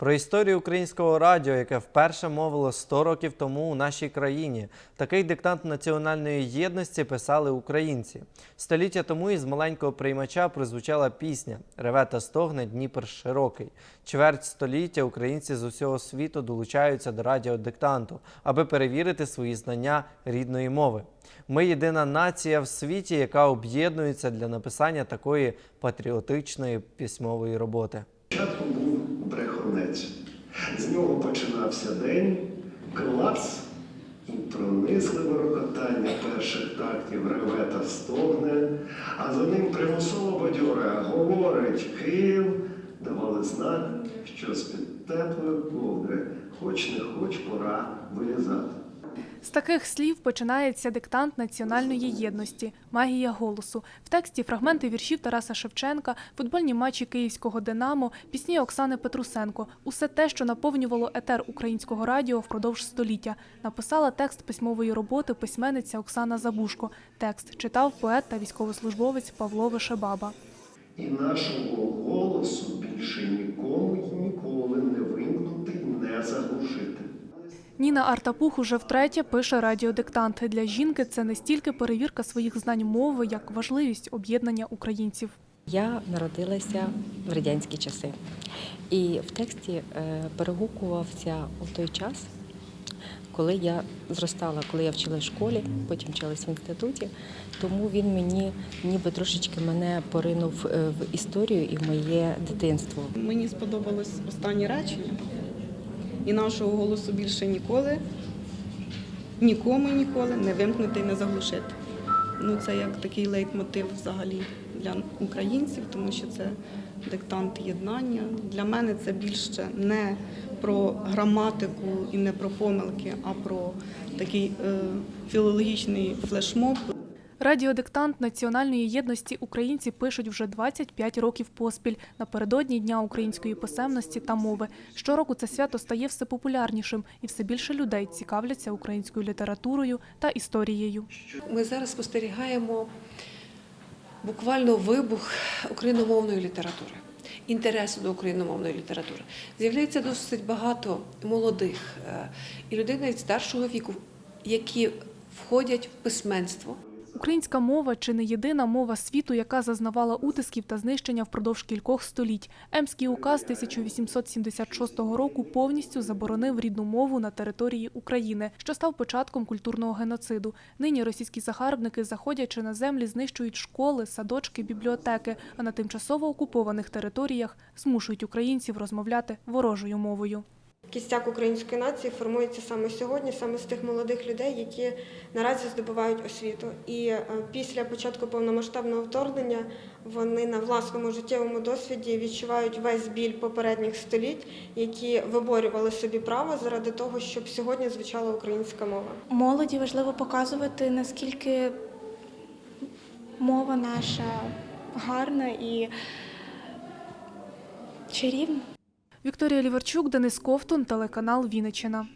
Про історію українського радіо, яке вперше мовило 100 років тому у нашій країні. Такий диктант національної єдності писали українці. Століття тому із маленького приймача прозвучала пісня Реве та стогне Дніпр широкий. Чверть століття українці з усього світу долучаються до радіодиктанту, аби перевірити свої знання рідної мови. Ми єдина нація в світі, яка об'єднується для написання такої патріотичної письмової роботи. Спочатку. З нього починався день, клас і пронизливе рокотання перших тактів реве та стогне, а за ним примусово бадьоре говорить Київ, давали знак, що з-під теплої ковдри, хоч не хоч пора вилізати. З таких слів починається диктант національної єдності, магія голосу. В тексті фрагменти віршів Тараса Шевченка, футбольні матчі київського Динамо, пісні Оксани Петрусенко усе те, що наповнювало етер українського радіо впродовж століття. Написала текст письмової роботи письменниця Оксана Забушко. Текст читав поет та військовослужбовець Павло Вишебаба. І нашого голосу більше нікому й ніколи не вимкнути й не заглушити. Ніна Артапух уже втретє пише радіодиктант. Для жінки це не стільки перевірка своїх знань мови, як важливість об'єднання українців. Я народилася в радянські часи, і в тексті е, перегукувався у той час, коли я зростала, коли я вчилась в школі, потім вчилась в інституті. Тому він мені ніби трошечки мене поринув е, в історію і в моє дитинство. Мені сподобалось останнє речення, і нашого голосу більше ніколи, нікому ніколи не вимкнути і не заглушити. Ну, це як такий лейтмотив взагалі для українців, тому що це диктант єднання. Для мене це більше не про граматику і не про помилки, а про такий е, філологічний флешмоб. Радіодиктант національної єдності українці пишуть вже 25 років поспіль напередодні Дня української писемності та мови. Щороку це свято стає все популярнішим, і все більше людей цікавляться українською літературою та історією. Ми зараз спостерігаємо буквально вибух україномовної літератури, інтересу до україномовної літератури. З'являється досить багато молодих е, і людей навіть старшого віку, які входять в письменство. Українська мова чи не єдина мова світу, яка зазнавала утисків та знищення впродовж кількох століть. Емський указ 1876 року повністю заборонив рідну мову на території України, що став початком культурного геноциду. Нині російські загарбники, заходячи на землі, знищують школи, садочки, бібліотеки, а на тимчасово окупованих територіях змушують українців розмовляти ворожою мовою. Кістяк української нації формується саме сьогодні, саме з тих молодих людей, які наразі здобувають освіту. І е, після початку повномасштабного вторгнення вони на власному життєвому досвіді відчувають весь біль попередніх століть, які виборювали собі право заради того, щоб сьогодні звучала українська мова. Молоді важливо показувати, наскільки мова наша гарна і чарівна. Вікторія Ліверчук, Денис Ковтун, телеканал Вінниччина.